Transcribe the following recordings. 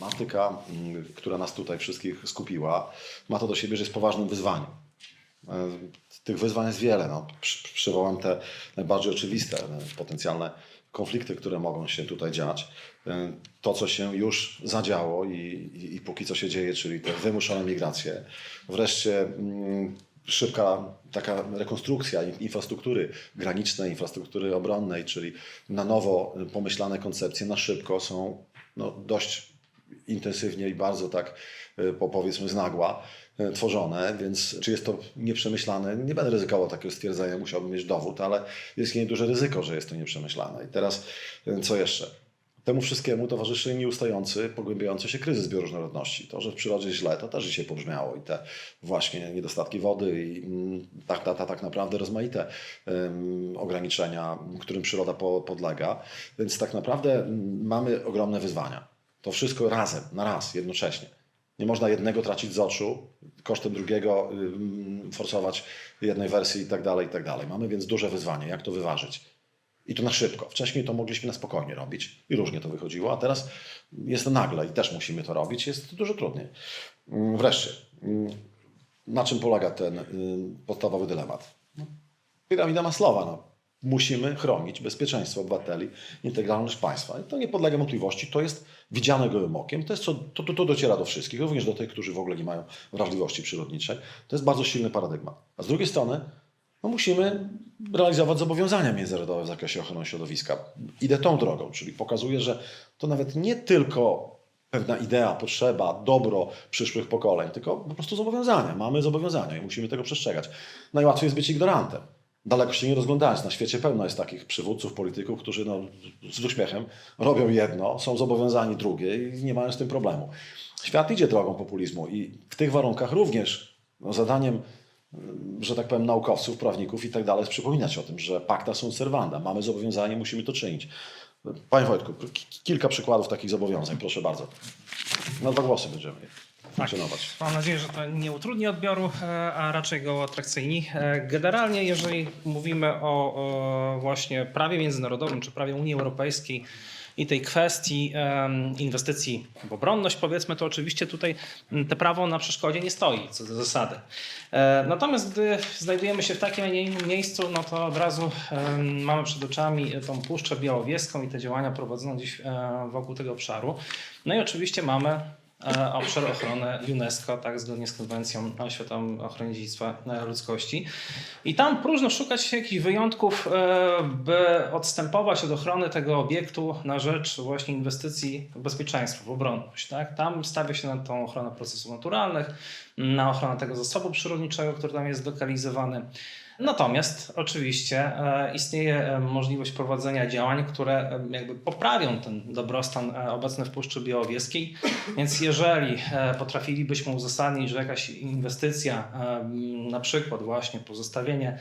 Tematyka, mm, która nas tutaj wszystkich skupiła, ma to do siebie, że jest poważnym wyzwaniem. E, Tych wyzwań jest wiele. No, przy- przywołam te najbardziej oczywiste, e, potencjalne konflikty, które mogą się tutaj dziać. E, To, co się już zadziało i, i, i póki co się dzieje, czyli te wymuszone migracje. Wreszcie mm, szybka taka rekonstrukcja in- infrastruktury granicznej, infrastruktury obronnej, czyli na nowo pomyślane koncepcje na szybko są no, dość intensywnie i bardzo tak po powiedzmy z nagła y, tworzone, więc czy jest to nieprzemyślane, nie będę ryzykował takiego stwierdzenia, musiałbym mieć dowód, ale jest nieduże ryzyko, że jest to nieprzemyślane. I teraz y, co jeszcze? Temu wszystkiemu towarzyszy nieustający, pogłębiający się kryzys bioróżnorodności. To, że w przyrodzie źle, to też dzisiaj pobrzmiało i te właśnie niedostatki wody i mm, tak, tak, tak, naprawdę rozmaite em, ograniczenia, którym przyroda po, podlega. Więc tak naprawdę mm, mamy ogromne wyzwania. To wszystko razem, na raz, jednocześnie. Nie można jednego tracić z oczu, kosztem drugiego forsować jednej wersji i tak dalej, i tak dalej. Mamy więc duże wyzwanie, jak to wyważyć. I to na szybko. Wcześniej to mogliśmy na spokojnie robić i różnie to wychodziło, a teraz jest nagle i też musimy to robić, jest dużo trudniej. Ym, Wreszcie, ym, na czym polega ten podstawowy dylemat? No, Piramida Maslowa. No. Musimy chronić bezpieczeństwo obywateli, integralność państwa. I to nie podlega wątpliwości, to jest widziane gołym okiem, to, jest co, to, to, to dociera do wszystkich, również do tych, którzy w ogóle nie mają wrażliwości przyrodniczej. To jest bardzo silny paradygmat. A z drugiej strony no musimy realizować zobowiązania międzynarodowe w zakresie ochrony środowiska. Idę tą drogą, czyli pokazuję, że to nawet nie tylko pewna idea, potrzeba, dobro przyszłych pokoleń, tylko po prostu zobowiązania. Mamy zobowiązania i musimy tego przestrzegać. Najłatwiej jest być ignorantem. Daleko się nie rozglądając. Na świecie pełno jest takich przywódców, polityków, którzy no, z uśmiechem robią jedno, są zobowiązani drugie i nie mają z tym problemu. Świat idzie drogą populizmu i w tych warunkach również no, zadaniem że tak powiem, naukowców, prawników i tak dalej, jest przypominać o tym, że pacta sunt servanda. Mamy zobowiązanie, musimy to czynić. Panie Wojtku, kilka przykładów takich zobowiązań, proszę bardzo. Na dwa głosy będziemy funkcjonować. Mam nadzieję, że to nie utrudni odbioru, e, a raczej go atrakcyjni. E, Generalnie, jeżeli mówimy o, o właśnie prawie międzynarodowym czy prawie Unii Europejskiej i tej kwestii inwestycji w obronność, powiedzmy, to oczywiście tutaj te prawo na przeszkodzie nie stoi, co do zasady. E, Natomiast gdy znajdujemy się w takim, a nie innym miejscu, no to od razu mamy przed oczami tą Puszczę Białowieską i te działania prowadzone gdzieś e, wokół tego obszaru. No i oczywiście mamy obszar ochrony UNESCO, tak, zgodnie z konwencją o światowym ochronie dziedzictwa e, ludzkości. I tam próżno szukać jakichś wyjątków, e, by odstępować od ochrony tego obiektu na rzecz właśnie inwestycji w bezpieczeństwo, w obronność. Tak? Tam stawia się na tą ochronę procesów naturalnych, na ochronę tego zasobu przyrodniczego, który tam jest zlokalizowany. Natomiast oczywiście e, istnieje e, możliwość prowadzenia działań, które e, jakby poprawią ten dobrostan obecny w Puszczy Białowieskiej. Więc jeżeli potrafilibyśmy uzasadnić, że jakaś inwestycja, na przykład właśnie pozostawienie,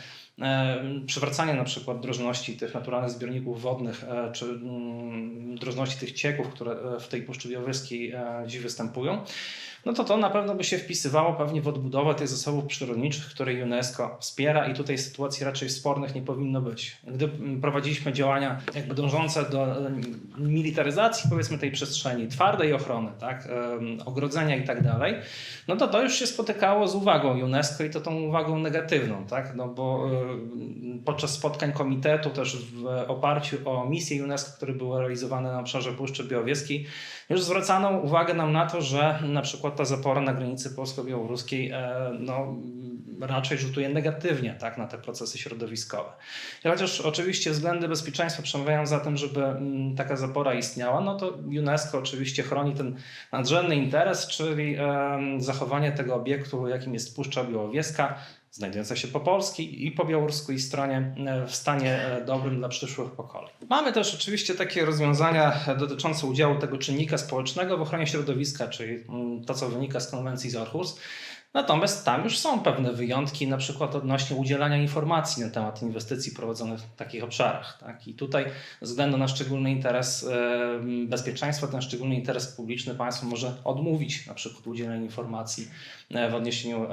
przywracanie na przykład drożności tych naturalnych zbiorników wodnych, czy drożności tych cieków, które w tej Puszczy Białowieskiej dziś występują, no to to na pewno by się wpisywało pewnie w odbudowę tych zasobów przyrodniczych, które UNESCO wspiera i tutaj sytuacji raczej spornych nie powinno być. Gdy mm, prowadziliśmy działania jakby dążące do em, militaryzacji powiedzmy tej przestrzeni, twardej ochrony, tak, ogrodzenia i tak dalej, no to to już się spotykało z uwagą UNESCO i to tą uwagą negatywną, tak, no bo podczas spotkań komitetu też w oparciu o misje UNESCO, które były realizowane na obszarze Puszczy Białowieskiej, już zwracano uwagę nam na to, że na przykład ta zapora na granicy polsko-białoruskiej e, no, raczej rzutuje negatywnie tak, na te procesy środowiskowe. Chociaż oczywiście względy bezpieczeństwa przemawiają za tym, żeby mm, taka zapora istniała, no to UNESCO oczywiście chroni ten nadrzędny interes, czyli zachowanie tego obiektu, jakim jest Puszcza Białowieska, znajdująca się po polskiej i po białoruskiej stronie e, w stanie e, dobrym dla przyszłych pokoleń. Mamy też oczywiście takie rozwiązania dotyczące udziału tego czynnika społecznego w ochronie środowiska, czyli mm, to, co wynika z konwencji z Orhus. Natomiast tam już są pewne wyjątki, na przykład odnośnie udzielania informacji na temat inwestycji prowadzonych w takich obszarach. Tak? I tutaj ze względu na szczególny interes bezpieczeństwa, ten szczególny interes publiczny państwo może odmówić na przykład udzielenia informacji e, w odniesieniu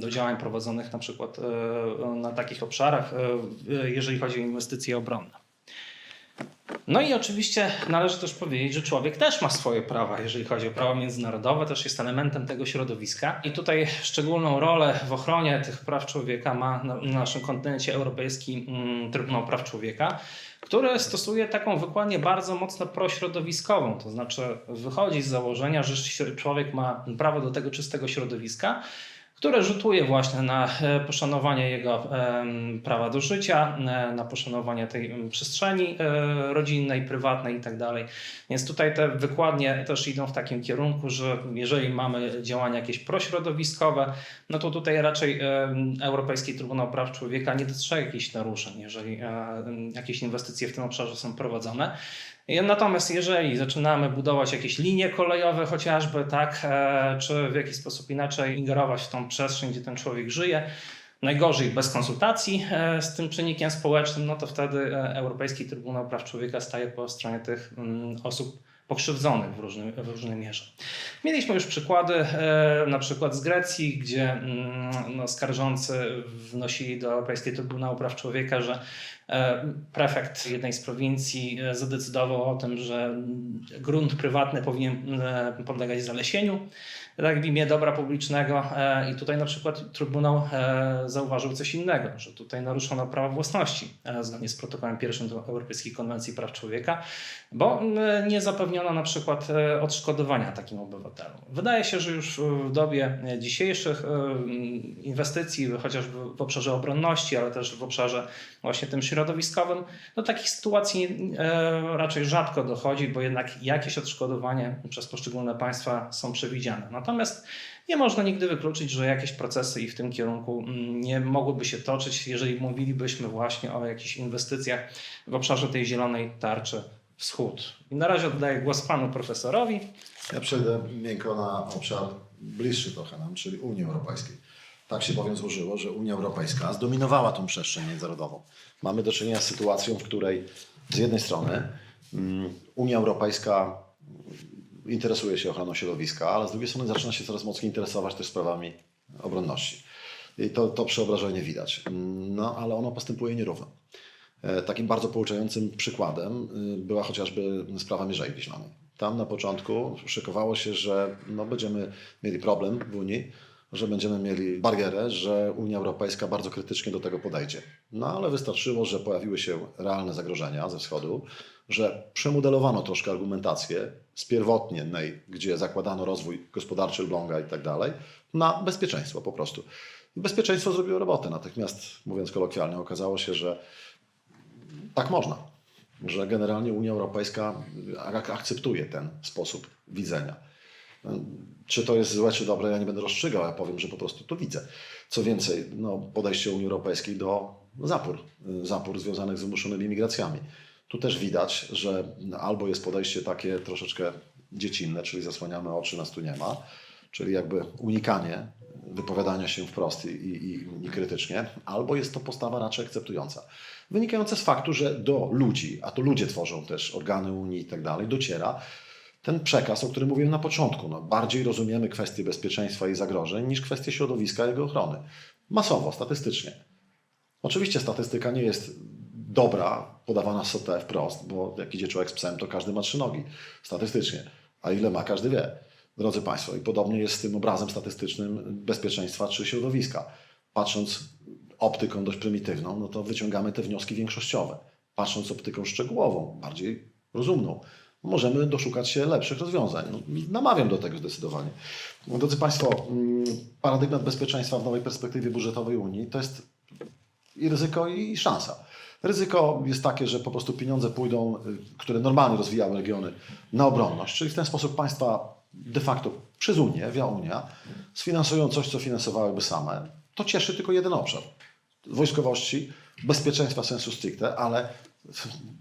do działań prowadzonych na przykład e, na takich obszarach, e, jeżeli chodzi o inwestycje obronne. No i oczywiście należy też powiedzieć, że człowiek też ma swoje prawa, jeżeli chodzi o prawa międzynarodowe, też jest elementem tego środowiska. I tutaj szczególną rolę w ochronie tych praw człowieka ma na, na naszym kontynencie europejski mm, Trybunał Praw Człowieka, który stosuje taką wykładnię bardzo mocno prośrodowiskową, to znaczy wychodzi z założenia, że człowiek ma prawo do tego czystego środowiska, które rzutuje właśnie na e, poszanowanie jego prawa do życia, e, na poszanowanie tej przestrzeni e, rodzinnej, prywatnej i tak. Więc tutaj te wykładnie też idą w takim kierunku, że jeżeli mamy działania jakieś prośrodowiskowe, no to tutaj raczej Europejski Trybunał Praw Człowieka nie dostrzega jakichś naruszeń, jeżeli jakieś inwestycje w tym obszarze są prowadzone. Natomiast jeżeli zaczynamy budować jakieś linie kolejowe chociażby, tak, e, czy w jakiś sposób inaczej ingerować w tą przestrzeń, gdzie ten człowiek żyje, najgorzej bez konsultacji e, z tym czynnikiem społecznym, no to wtedy e, Europejski Trybunał Praw Człowieka staje po stronie tych mm, osób pokrzywdzonych w, różnym, w różnej mierze. Mieliśmy już przykłady, e, na przykład z Grecji, gdzie mm, no, skarżący wnosili do Europejskiego Trybunału Praw Człowieka, że e, prefekt jednej z prowincji e, zadecydował o tym, że mm, grunt prywatny powinien podlegać zalesieniu tak w imię dobra publicznego e, i tutaj na przykład Trybunał e, zauważył coś innego, że tutaj naruszono prawa własności e, zgodnie z protokołem pierwszym do Europejskiej Konwencji Praw Człowieka, bo nie zapewniono na przykład odszkodowania takim obywatelom. Wydaje się, że już w dobie dzisiejszych inwestycji, chociażby w obszarze obronności, ale też w obszarze właśnie tym środowiskowym, do takich sytuacji raczej rzadko dochodzi, bo jednak jakieś odszkodowanie przez poszczególne państwa są przewidziane. Natomiast nie można nigdy wykluczyć, że jakieś procesy i w tym kierunku mm, nie mogłyby się toczyć, jeżeli mówilibyśmy właśnie o jakichś inwestycjach w obszarze tej zielonej tarczy wschód. I na razie oddaję głos panu profesorowi. Ja przejdę miękko na obszar bliższy trochę nam, czyli Unii Europejskiej. Tak się bowiem złożyło, że Unia Europejska zdominowała tą przestrzeń międzynarodową. Mamy do czynienia z sytuacją, w której z jednej strony mm, Unia Europejska interesuje się ochroną środowiska, ale z drugiej strony zaczyna się coraz mocniej interesować też sprawami obronności. I to, to przeobrażenie widać. No, ale ono postępuje nierówno. E, Takim bardzo pouczającym przykładem y, była chociażby sprawa Mierzei Wiślanej. Tam na początku szykowało się, że no, będziemy mieli problem w Unii, że będziemy mieli barierę, że Unia Europejska bardzo krytycznie do tego podejdzie. No ale wystarczyło, że pojawiły się realne zagrożenia ze wschodu, że przemodelowano troszkę argumentację z pierwotnej, gdzie zakładano rozwój gospodarczy Elbląga i tak dalej, na bezpieczeństwo po prostu. Bezpieczeństwo zrobiło robotę. Natychmiast, mówiąc kolokwialnie, okazało się, że tak można, że generalnie Unia Europejska ak- akceptuje ten sposób widzenia. Czy to jest złe, czy dobre, ja nie będę rozstrzygał, ja powiem, że po prostu to widzę. Co więcej, no, podejście Unii Europejskiej do zapór, zapór związanych z wymuszonymi migracjami. Tu też widać, że albo jest podejście takie troszeczkę dziecinne, czyli zasłaniamy oczy, nas tu nie ma, czyli jakby unikanie wypowiadania się wprost i, i, i krytycznie, albo jest to postawa raczej akceptująca. Wynikająca z faktu, że do ludzi, a to ludzie tworzą też organy Unii i tak dalej, dociera ten przekaz, o którym mówiłem na początku. No, bardziej rozumiemy kwestie bezpieczeństwa i zagrożeń niż kwestie środowiska i jego ochrony. Masowo, statystycznie. Oczywiście statystyka nie jest dobra, podawana sotę wprost, bo jak idzie człowiek z psem, to każdy ma trzy nogi, statystycznie. A ile ma, każdy wie, drodzy Państwo. I podobnie jest z tym obrazem statystycznym bezpieczeństwa czy środowiska. Patrząc optyką dość prymitywną, no to wyciągamy te wnioski większościowe. Patrząc optyką szczegółową, bardziej rozumną, możemy doszukać się lepszych rozwiązań. No, namawiam do tego zdecydowanie. Drodzy Państwo, mm, paradygmat bezpieczeństwa w nowej perspektywie budżetowej Unii to jest i ryzyko, i szansa. Ryzyko jest takie, że po prostu pieniądze pójdą, y, które normalnie rozwijały regiony, na obronność, czyli w ten sposób państwa de facto przez Unię, via Unia, sfinansują coś, co finansowałyby same. To cieszy tylko jeden obszar. Wojskowości, bezpieczeństwa sensu stricte, ale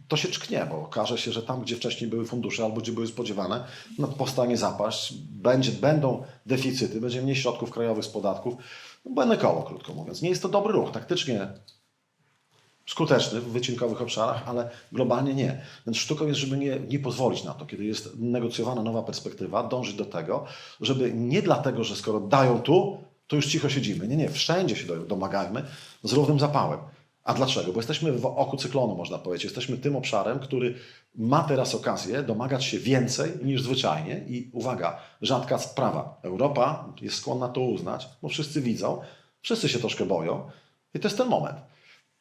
to się czknie, bo okaże się, że tam, gdzie wcześniej były fundusze albo gdzie były spodziewane, no, powstanie zapaść, będzie, będą deficyty, będzie mniej środków krajowych z podatków. No, błędne koło, krótko mówiąc. Nie jest to dobry ruch. Taktycznie skuteczny w wycinkowych obszarach, ale globalnie nie. Więc sztuką jest, żeby nie, nie pozwolić na to, kiedy jest negocjowana nowa perspektywa, dążyć do tego, żeby nie dlatego, że skoro dają tu, to już cicho siedzimy. Nie, nie, wszędzie się do- domagajmy z równym zapałem. A dlaczego? Bo jesteśmy w oku cyklonu, można powiedzieć. Jesteśmy tym obszarem, który ma teraz okazję domagać się więcej niż zwyczajnie. I uwaga, rzadka sprawa. Europa jest skłonna to uznać, bo wszyscy widzą, wszyscy się troszkę boją. I to jest ten moment.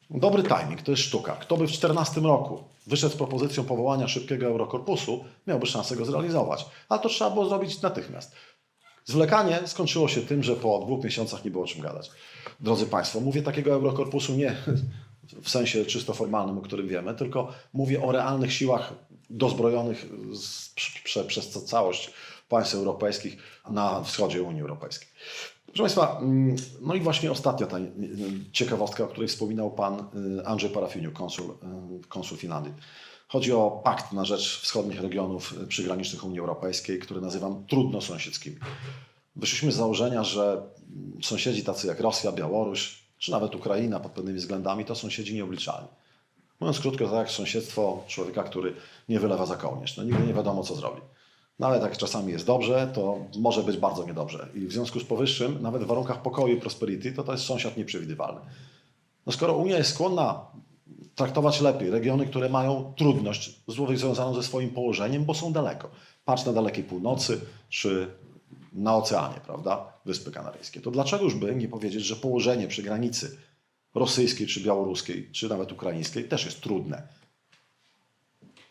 Dobry timing, to jest sztuka. Kto by w 2014 roku wyszedł z propozycją powołania szybkiego Eurokorpusu, miałby szansę go zrealizować. Ale to trzeba było zrobić natychmiast. Zwlekanie skończyło się tym, że po dwóch miesiącach nie było o czym gadać. Drodzy Państwo, mówię takiego Eurokorpusu nie w sensie czysto formalnym, o którym wiemy, tylko mówię o realnych siłach dozbrojonych z, prze, przez ca- całość państw europejskich na wschodzie Unii Europejskiej. Proszę Państwa, mm, no i właśnie ostatnia ta y, ciekawostka, o której wspominał Pan y, Andrzej Parafiniuk, konsul, y, konsul Finlandii. Chodzi o pakt na rzecz wschodnich regionów y, przygranicznych Unii Europejskiej, który nazywam trudno sąsiedzkimi. Wyszliśmy z założenia, że mm, sąsiedzi tacy jak Rosja, Białoruś, czy nawet Ukraina pod pewnymi względami, to sąsiedzi nieobliczalni. Mówiąc krótko, to jak sąsiedztwo człowieka, który nie wylewa za kołnierz. No nigdy nie wiadomo, co zrobi. Nawet jak czasami jest dobrze, to może być bardzo niedobrze. I w związku z powyższym, nawet w warunkach pokoju i prosperity, to to jest sąsiad nieprzewidywalny. No skoro Unia jest skłonna traktować lepiej regiony, które mają trudność związaną ze swoim położeniem, bo są daleko. Patrz na dalekiej północy, czy na oceanie, prawda? Wyspy Kanaryjskie. To dlaczego już by nie powiedzieć, że położenie przy granicy rosyjskiej, czy białoruskiej, czy nawet ukraińskiej też jest trudne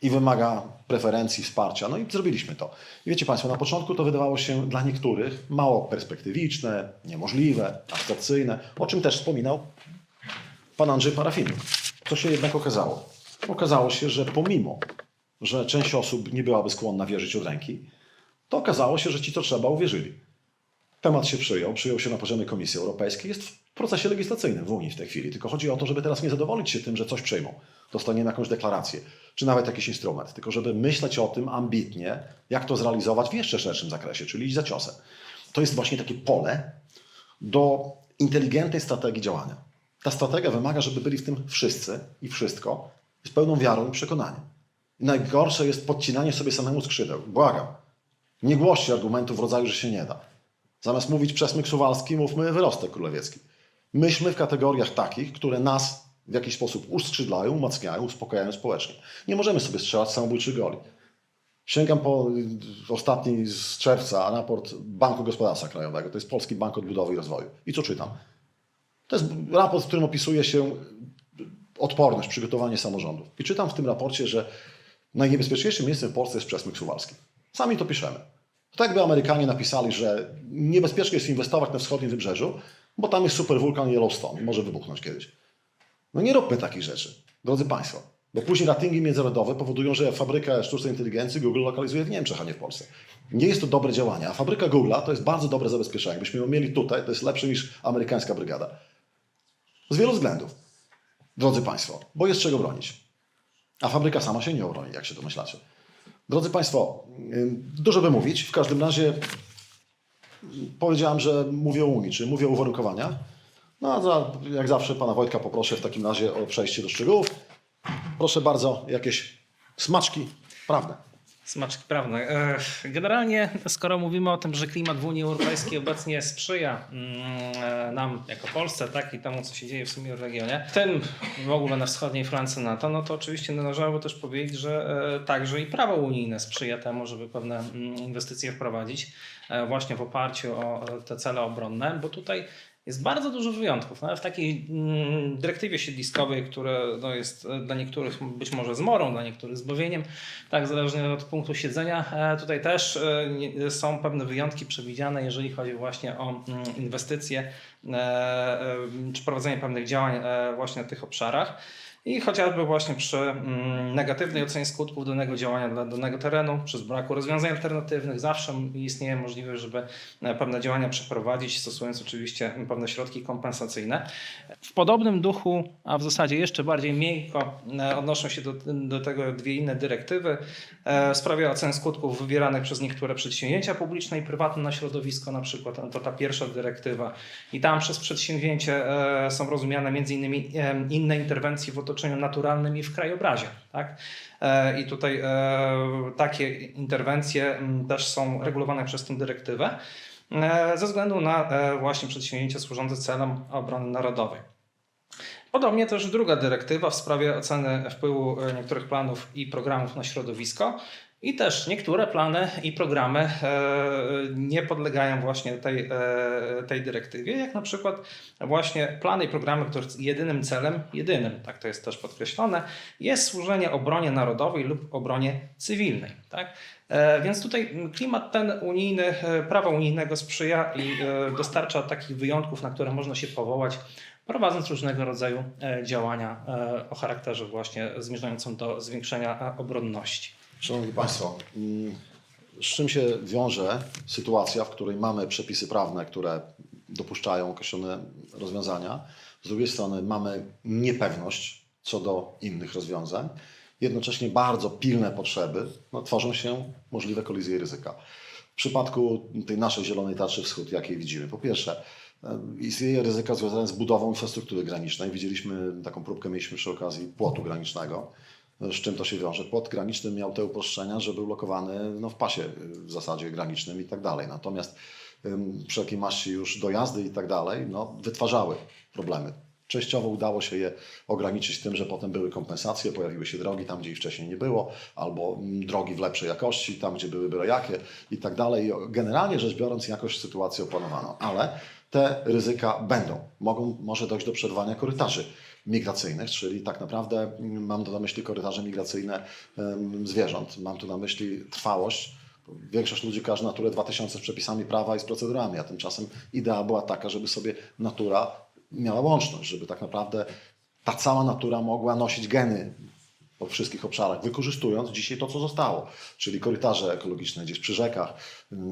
i wymaga preferencji, wsparcia. No i zrobiliśmy to. I wiecie Państwo, na początku to wydawało się dla niektórych mało perspektywiczne, niemożliwe, abstrakcyjne, o czym też wspominał pan Andrzej Parafiniuk. Co się jednak okazało? Okazało się, że pomimo, że część osób nie byłaby skłonna wierzyć od ręki, to okazało się, że ci, co trzeba, uwierzyli. Temat się przyjął, przyjął się na poziomie Komisji Europejskiej, jest w procesie legislacyjnym w Unii w tej chwili. Tylko chodzi o to, żeby teraz nie zadowolić się tym, że coś przyjmą. Dostaniemy jakąś deklarację, czy nawet jakiś instrument, tylko żeby myśleć o tym ambitnie, jak to zrealizować w jeszcze szerszym zakresie, czyli iść za ciosem. To jest właśnie takie pole do inteligentnej strategii działania. Ta strategia wymaga, żeby byli w tym wszyscy i wszystko z pełną wiarą i przekonaniem. Najgorsze jest podcinanie sobie samemu skrzydeł. Błagam. Nie głoście argumentów w rodzaju, że się nie da. Zamiast mówić przesmyk suwalski, mówmy wyrostek królewiecki. Myślmy w kategoriach takich, które nas w jakiś sposób uskrzydlają, umacniają, uspokajają społecznie. Nie możemy sobie strzelać samobójczych goli. Sięgam po y, ostatni z czerwca raport Banku Gospodarstwa Krajowego. To jest Polski Bank Odbudowy i Rozwoju. I co czytam? To jest raport, w którym opisuje się odporność, przygotowanie samorządów. I czytam w tym raporcie, że najniebezpieczniejszym miejscem w Polsce jest przesmyk suwalski. Sami to piszemy. Tak jakby Amerykanie napisali, że niebezpiecznie jest inwestować na wschodnim wybrzeżu, bo tam jest superwulkan Yellowstone i może wybuchnąć kiedyś. No nie róbmy takich rzeczy, drodzy Państwo. Bo później ratingi międzynarodowe powodują, że fabrykę sztucznej inteligencji Google lokalizuje w Niemczech, a nie w Polsce. Nie jest to dobre działanie, a fabryka Google'a to jest bardzo dobre zabezpieczenie. Jakbyśmy ją mieli tutaj, to jest lepsze niż amerykańska brygada. Z wielu względów, drodzy Państwo, bo jest czego bronić. A fabryka sama się nie obroni, jak się domyślacie. Drodzy Państwo, dużo by mówić. W każdym razie powiedziałem, że mówię o Unii, czy mówię o uwarunkowaniach. No a za, jak zawsze pana Wojtka poproszę w takim razie o przejście do szczegółów. Proszę bardzo, jakieś smaczki prawne. Smaczki prawne. Generalnie, skoro mówimy o tym, że klimat w Unii Europejskiej obecnie sprzyja mm, nam jako Polsce, tak i temu, co się dzieje w sumie w regionie, w tym w ogóle na wschodniej flancy NATO, no to oczywiście należałoby też powiedzieć, że e, także i prawo unijne sprzyja temu, żeby pewne mm, inwestycje wprowadzić e, właśnie w oparciu o e, te cele obronne, bo tutaj jest bardzo dużo wyjątków. Nawet w takiej mm, dyrektywie siedliskowej, która no, jest e, dla niektórych być może zmorą, dla niektórych zbawieniem, tak zależnie od punktu siedzenia. E, Tutaj też e, są pewne wyjątki przewidziane, jeżeli chodzi właśnie o mm, inwestycje czy prowadzenie pewnych działań właśnie na tych obszarach. I chociażby właśnie przy mm, negatywnej ocenie skutków danego działania dla danego terenu, przez braku rozwiązań alternatywnych, zawsze istnieje możliwość, żeby e, pewne działania przeprowadzić, stosując oczywiście pewne środki kompensacyjne. W podobnym duchu, a w zasadzie jeszcze bardziej miękko, e, odnoszą się do, do tego dwie inne dyrektywy e, w sprawie ocen skutków wywieranych przez niektóre przedsięwzięcia publiczne i prywatne na środowisko, na przykład to ta pierwsza dyrektywa. I tam przez przedsięwzięcie są rozumiane e, inne interwencje w otoczeniu naturalnym i w krajobrazie. Tak? E, I tutaj e, takie interwencje m, też są regulowane przez tę dyrektywę e, ze względu na właśnie przedsięwzięcia służące celom obrony narodowej. Podobnie też druga dyrektywa w sprawie oceny wpływu niektórych planów i programów na środowisko. I też niektóre plany i programy e, nie podlegają właśnie tej, e, tej dyrektywie, jak na przykład właśnie plany i programy, których jedynym celem, jedynym, tak to jest też podkreślone, jest służenie obronie narodowej lub obronie cywilnej. Tak? E, Więc tutaj klimat ten unijny, prawa unijnego sprzyja i dostarcza takich wyjątków, na które można się powołać, prowadząc różnego rodzaju działania o charakterze właśnie zmierzającym do zwiększenia obronności. Szanowni Państwo, mm, z czym się wiąże sytuacja, w której mamy przepisy prawne, które dopuszczają określone rozwiązania, z drugiej strony mamy niepewność co do innych rozwiązań, jednocześnie bardzo pilne potrzeby, no, tworzą się możliwe kolizje ryzyka. W przypadku tej naszej zielonej tarczy wschód, jakiej widzimy, po pierwsze, e, istnieje ryzyka związane z budową infrastruktury granicznej. Widzieliśmy taką próbkę, mieliśmy przy okazji płotu granicznego. Z czym to się wiąże? Płot graniczny miał te uproszczenia, że był lokowany no, w pasie w zasadzie granicznym i tak dalej. Natomiast wszelkie maści już dojazdy i tak dalej no, wytwarzały problemy. Częściowo udało się je ograniczyć tym, że potem były kompensacje, pojawiły się drogi tam, gdzie ich wcześniej nie było, albo drogi w lepszej jakości, tam, gdzie były byle jakie i tak dalej. Generalnie rzecz biorąc, jakoś sytuację opanowano, ale te ryzyka będą. Mogą, może dojść do przerwania korytarzy migracyjnych, czyli tak naprawdę mm, mam tu na myśli korytarze migracyjne zwierząt. Mam tu na myśli trwałość. Większość ludzi kojarzy Naturę 2000 z przepisami prawa i z procedurami, a tymczasem idea była taka, żeby sobie natura miała łączność, żeby tak naprawdę ta cała natura mogła nosić geny po wszystkich obszarach, wykorzystując dzisiaj to, co zostało, czyli korytarze ekologiczne gdzieś przy rzekach,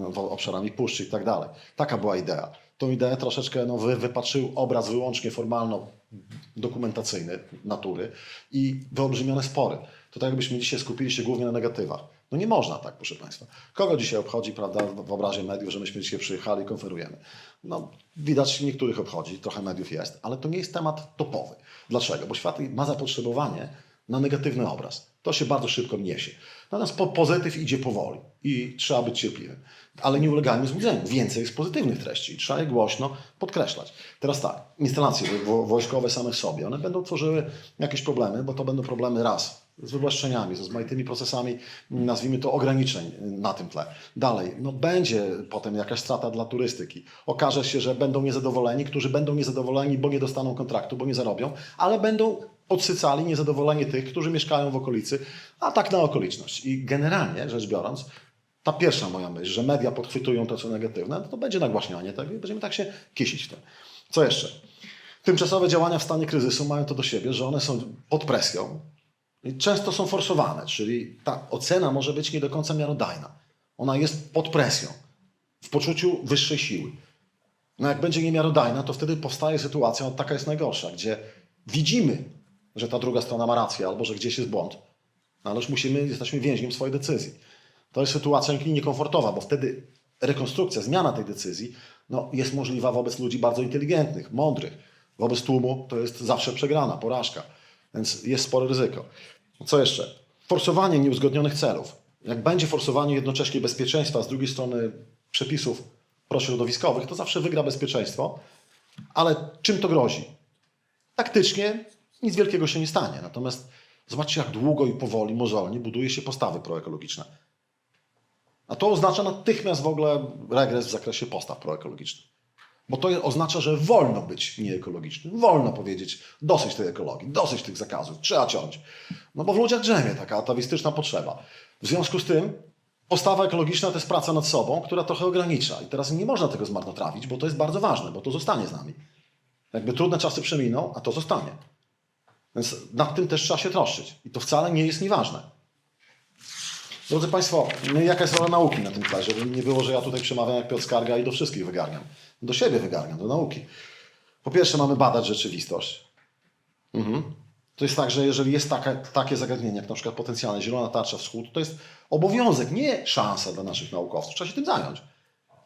wo- obszarami puszczy i tak dalej. Taka była idea. Tą ideę troszeczkę no, wy, wypatrzył obraz wyłącznie formalno-dokumentacyjny natury i wyolbrzymione spory. To tak jakbyśmy dzisiaj skupili się głównie na negatywach. No nie można tak, proszę Państwa. Kogo dzisiaj obchodzi, prawda, w obrazie mediów, że myśmy dzisiaj przyjechali i konferujemy? No, widać niektórych obchodzi, trochę mediów jest, ale to nie jest temat topowy. Dlaczego? Bo świat ma zapotrzebowanie na negatywny obraz. To się bardzo szybko niesie. Natomiast po, pozytyw idzie powoli i trzeba być cierpliwym. Ale nie ulegajmy złudzeniu. Więcej jest pozytywnych treści i trzeba je głośno podkreślać. Teraz tak, instalacje wo- wojskowe same w sobie, one będą tworzyły jakieś problemy, bo to będą problemy raz z wywłaszczeniami, z rozmaitymi procesami, nazwijmy to ograniczeń na tym tle. Dalej, no będzie potem jakaś strata dla turystyki. Okaże się, że będą niezadowoleni, którzy będą niezadowoleni, bo nie dostaną kontraktu, bo nie zarobią, ale będą podsycali niezadowolenie tych, którzy mieszkają w okolicy, a tak na okoliczność. I generalnie rzecz biorąc, ta pierwsza moja myśl, że media podchwytują to, co negatywne, to będzie nagłaśnianie tego i będziemy tak się kisić w tym. Co jeszcze? Tymczasowe działania w stanie kryzysu mają to do siebie, że one są pod presją i często są forsowane, czyli ta ocena może być nie do końca miarodajna. Ona jest pod presją, w poczuciu wyższej siły. No jak będzie niemiarodajna, to wtedy powstaje sytuacja, taka jest najgorsza, gdzie widzimy, że ta druga strona ma rację albo że gdzieś jest błąd, no ależ musimy, jesteśmy więźniem swojej decyzji. To jest sytuacja niekomfortowa, bo wtedy rekonstrukcja, zmiana tej decyzji no, jest możliwa wobec ludzi bardzo inteligentnych, mądrych. Wobec tłumu to jest zawsze przegrana, porażka. Więc jest spore ryzyko. Co jeszcze? Forsowanie nieuzgodnionych celów. Jak będzie forsowanie jednocześnie bezpieczeństwa, z drugiej strony przepisów prośrodowiskowych, to zawsze wygra bezpieczeństwo. Ale czym to grozi? Taktycznie nic wielkiego się nie stanie. Natomiast zobaczcie, jak długo i powoli, mozolnie buduje się postawy proekologiczne. A to oznacza natychmiast w ogóle regres w zakresie postaw proekologicznych. Bo to oznacza, że wolno być nieekologicznym. Wolno powiedzieć, dosyć tej ekologii, dosyć tych zakazów, trzeba ciąć. No bo w ludziach drzemie taka atawistyczna potrzeba. W związku z tym postawa ekologiczna to jest praca nad sobą, która trochę ogranicza. I teraz nie można tego zmarnotrawić, bo to jest bardzo ważne, bo to zostanie z nami. Jakby trudne czasy przeminą, a to zostanie. Więc nad tym też trzeba się troszczyć. I to wcale nie jest nieważne. Drodzy Państwo, jaka jest rola nauki na tym tle? Żeby nie było, że ja tutaj przemawiam jak Piotr Skarga i do wszystkich wygarniam. Do siebie wygarniam, do nauki. Po pierwsze mamy badać rzeczywistość. Mhm. To jest tak, że jeżeli jest taka, takie zagadnienie, jak na przykład potencjalne zielona tarcza wschód, to jest obowiązek, nie szansa dla naszych naukowców. Trzeba się tym zająć.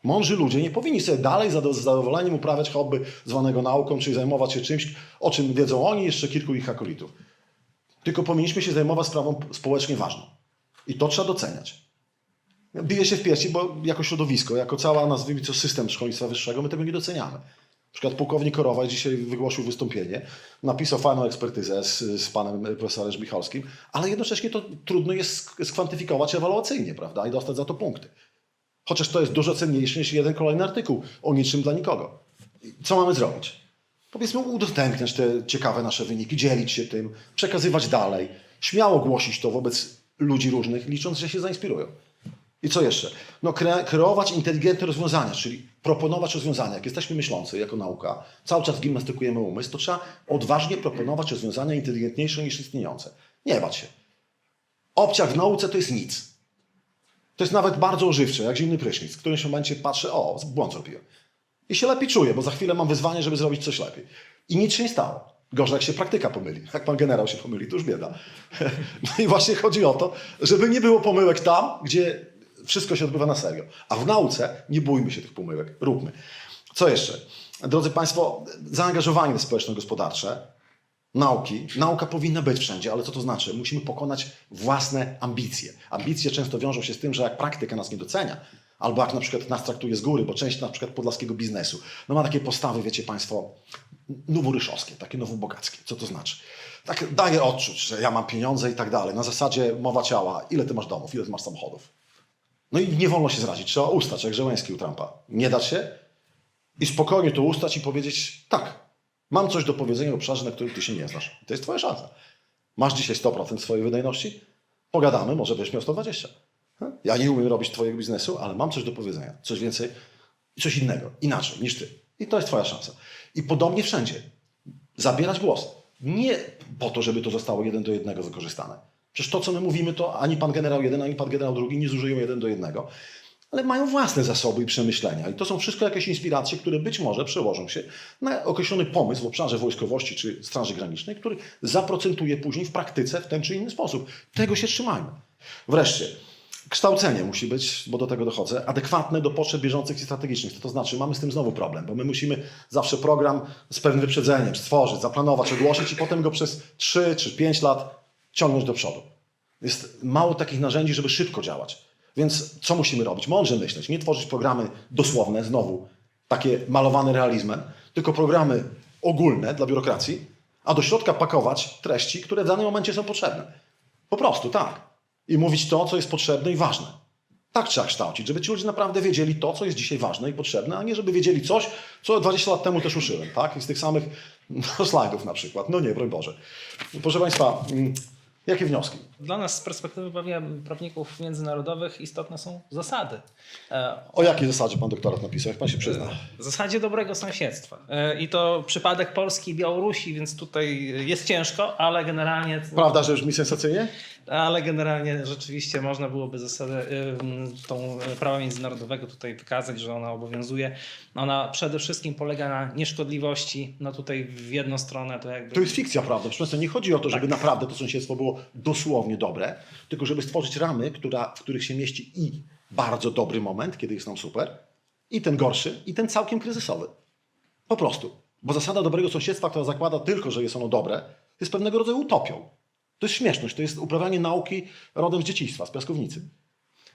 Mądrzy ludzie nie powinni sobie dalej z zadowoleniem uprawiać hobby zwanego nauką, czyli zajmować się czymś, o czym wiedzą oni jeszcze kilku ich akolitów. Tylko powinniśmy się zajmować sprawą społecznie ważną. I to trzeba doceniać. Bije się w piersi, bo jako środowisko, jako cała, nazwijmy to system szkolnictwa wyższego, my tego nie doceniamy. Na przykład pułkownik Korowaj dzisiaj wygłosił wystąpienie, napisał fajną ekspertyzę z, z panem profesorem Żmichalskim, ale jednocześnie to trudno jest sk- skwantyfikować ewaluacyjnie, prawda, i dostać za to punkty. Chociaż to jest dużo cenniejsze niż jeden kolejny artykuł o niczym dla nikogo. Co mamy zrobić? Powiedzmy, udostępniać te ciekawe nasze wyniki, dzielić się tym, przekazywać dalej, śmiało głosić to wobec ludzi różnych, licząc, że się zainspirują. I co jeszcze? No, kre, kreować inteligentne rozwiązania, czyli proponować rozwiązania. Jak jesteśmy myślący jako nauka, cały czas gimnastykujemy umysł, to trzeba odważnie proponować rozwiązania inteligentniejsze niż istniejące. Nie bać się. Obciach w nauce to jest nic. To jest nawet bardzo ożywcze, jak zimny prysznic. W którymś momencie patrzę, o, błąd zrobiłem. I się lepiej czuję, bo za chwilę mam wyzwanie, żeby zrobić coś lepiej. I nic się nie stało. Gorzej, jak się praktyka pomyli. Jak pan generał się pomyli, to już bieda. No i właśnie chodzi o to, żeby nie było pomyłek tam, gdzie wszystko się odbywa na serio. A w nauce nie bójmy się tych pomyłek, róbmy. Co jeszcze? Drodzy Państwo, zaangażowanie społeczno-gospodarcze, nauki. Nauka powinna być wszędzie, ale co to znaczy? Musimy pokonać własne ambicje. Ambicje często wiążą się z tym, że jak praktyka nas nie docenia, albo jak na przykład nas traktuje z góry, bo część na przykład podlaskiego biznesu, no ma takie postawy, wiecie Państwo, noworyszowskie, takie nowobogackie. Co to znaczy? Tak daje odczuć, że ja mam pieniądze i tak dalej. Na zasadzie mowa ciała, ile ty masz domów, ile ty masz samochodów. No i nie wolno się zrazić, trzeba ustać, jak Żeleński u Trumpa. Nie dać się i spokojnie to ustać i powiedzieć tak, mam coś do powiedzenia w obszarze, na którym ty się nie znasz. To jest twoja szansa. Masz dzisiaj 100% swojej wydajności? Pogadamy, może będziesz miał 120. Ha? Ja nie umiem robić twojego biznesu, ale mam coś do powiedzenia. Coś więcej, coś innego, inaczej niż ty. I to jest twoja szansa. I podobnie wszędzie. Zabierać głos. Nie po to, żeby to zostało jeden do jednego wykorzystane. Przecież to, co my mówimy, to ani pan generał jeden, ani pan generał drugi nie zużyją jeden do jednego, ale mają własne zasoby i przemyślenia. I to są wszystko jakieś inspiracje, które być może przełożą się na określony pomysł w obszarze wojskowości czy Straży Granicznej, który zaprocentuje później w praktyce w ten czy inny sposób. Tego się trzymajmy. Wreszcie, kształcenie musi być, bo do tego dochodzę, adekwatne do potrzeb bieżących i strategicznych. Co to znaczy? Mamy z tym znowu problem, bo my musimy zawsze program z pewnym wyprzedzeniem stworzyć, zaplanować, ogłosić i potem go przez 3 czy 5 lat ciągnąć do przodu. Jest mało takich narzędzi, żeby szybko działać. Więc co musimy robić? Mądrze myśleć, nie tworzyć programy dosłowne, znowu takie malowane realizmem, tylko programy ogólne dla biurokracji, a do środka pakować treści, które w danym momencie są potrzebne. Po prostu tak. I mówić to, co jest potrzebne i ważne. Tak trzeba kształcić, żeby ci ludzie naprawdę wiedzieli to, co jest dzisiaj ważne i potrzebne, a nie żeby wiedzieli coś, co 20 lat temu też uszyłem, tak? I z tych samych no, slajdów na przykład. No nie, broń Boże. Proszę Państwa, mm, jakie wnioski? Dla nas z perspektywy prawników międzynarodowych istotne są zasady. E, O jakiej zasadzie Pan doktorat napisał, jak Pan się przyzna? W zasadzie dobrego sąsiedztwa. E, I to przypadek Polski i Białorusi, więc tutaj jest ciężko, ale generalnie, Prawda, że brzmi sensacyjnie? Ale generalnie rzeczywiście można byłoby zasadę tą prawa międzynarodowego tutaj wykazać, że ona obowiązuje. Ona przede wszystkim polega na nieszkodliwości. No tutaj w jedną stronę to jakby... To jest fikcja, prawda? Proszę nie chodzi o to, żeby naprawdę to sąsiedztwo było dosłownie dobre, tylko żeby stworzyć ramy, która, w których się mieści i bardzo dobry moment, kiedy jest nam super, i ten gorszy, i ten całkiem kryzysowy. Po prostu. Bo zasada dobrego sąsiedztwa, która zakłada tylko, że jest ono dobre, jest pewnego rodzaju utopią. To jest śmieszność, to jest uprawianie nauki rodem z dzieciństwa, z piaskownicy.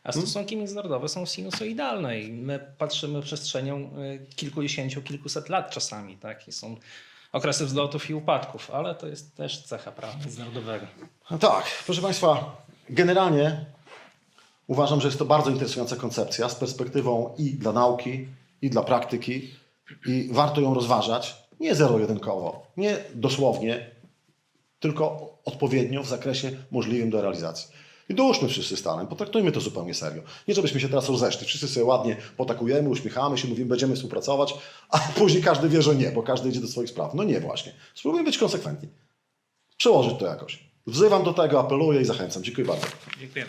A stosunki międzynarodowe są sinusoidalne i my patrzymy przestrzenią y, kilkudziesięciu, kilkuset lat czasami. Tak? I są okresy wzlotów i upadków, ale to jest też cecha prawa międzynarodowego. No tak, proszę Państwa, generalnie uważam, że jest to bardzo interesująca koncepcja z perspektywą i dla nauki, i dla praktyki, i warto ją rozważać nie zero-jedynkowo, nie dosłownie, tylko odpowiednio w zakresie możliwym do realizacji. I dołóżmy wszyscy stanem, potraktujmy to zupełnie serio. Nie żebyśmy się teraz rozeszli, wszyscy sobie ładnie potakujemy, uśmiechamy się, mówimy, będziemy współpracować, a później każdy wie, że nie, bo każdy idzie do swoich spraw. No nie właśnie. Spróbujmy być konsekwentni. Przełożyć to jakoś. Wzywam do tego, apeluję i zachęcam. Dziękuję bardzo. Dziękuję.